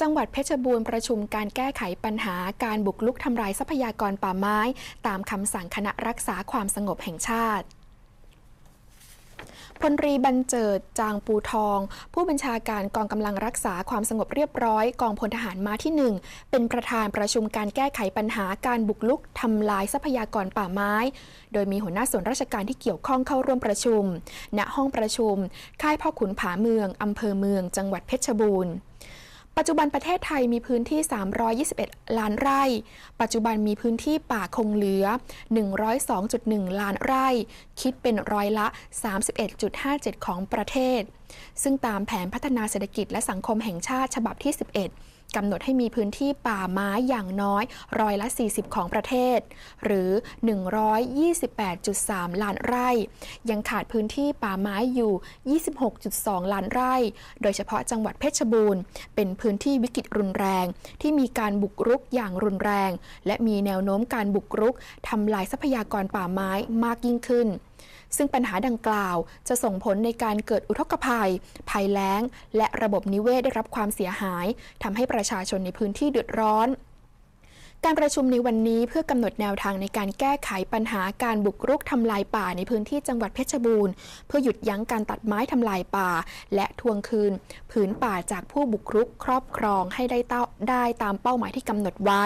จังหวัดเพชรบูรณ์ประชุมการแก้ไขปัญหาการบุกลุกทำลายทรัพยากรป่าไม้ ตามคำสั่งคณะรักษาความสงบแห่งชาติพลรีบรรเจิดจางปูทอง ผู้บัญชาการกองกำลังรักษาความสงบเรียบร้อย กองพลทหารมาที่ 1 เป็นประธานประชุมการแก้ไขปัญหาการบุกลุกทำลายทรัพยากรป่าไม้ โดยมีหัวหน้าส่วนราชการที่เกี่ยวข้องเข้าร่วมประชุม ณห้องประชุม ค่ายพ่อขุนผาเมืองอำเภอเมือง จังหวัดเพชรบูรณ์ ปัจจุบันประเทศไทยมีพื้นที่ 321 ล้านไร่ ปัจจุบันมีพื้นที่ป่าคงเหลือ 102.1 ล้านไร่ คิดเป็นร้อยละ 31.57 ของประเทศ ซึ่งตามแผนพัฒนาเศรษฐกิจและสังคมแห่งชาติฉบับที่ 11 กำหนดให้มีพื้นที่ป่าไม้อย่างน้อยร้อยละ 40 ของประเทศ หรือ 128.3 ล้านไร่ ยังขาดพื้นที่ป่าไม้อยู่ 26.2 ล้านไร่ โดยเฉพาะจังหวัดเพชรบูรณ์ เป็นพื้นที่วิกฤตรุนแรง ที่มีการบุกรุกอย่างรุนแรง และมีแนวโน้มการบุกรุกทำลายทรัพยากรป่าไม้มากยิ่งขึ้น ซึ่งปัญหาดังกล่าวจะส่งผลในการเกิดอุทกภัย ภัยแล้ง และระบบนิเวศได้รับความเสียหายทำให้ประชาชนในพื้นที่เดือดร้อน การประชุมในวันนี้เพื่อกำหนดแนวทางในการแก้ไขปัญหาการบุกรุกทำลายป่าในพื้นที่จังหวัดเพชรบูรณ์ เพื่อหยุดยั้งการตัดไม้ทำลายป่า และทวงคืน ผืนป่าจากผู้บุกรุกครอบครองให้ได้ต้าได้ตามเป้าหมายที่กำหนดไว้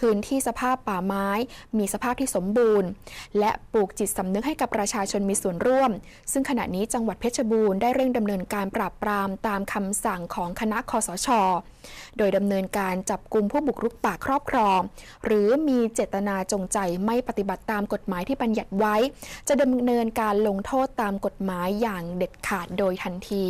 พื้นที่สภาพป่าไม้ มีสภาพที่สมบูรณ์ และปลูกจิตสำนึกให้กับประชาชนมีส่วนร่วม ซึ่งขณะนี้จังหวัดเพชรบูรณ์ได้เร่งดำเนินการปราบปรามตามคำสั่งของคณะคอสช โดยดำเนินการจับกลุ่มผู้บุกรุกป่าครอบครอง หรือมีเจตนาจงใจไม่ปฏิบัติตามกฎหมายที่บัญญัติไว้ จะดำเนินการลงโทษตามกฎหมายอย่างเด็ดขาดโดยทันที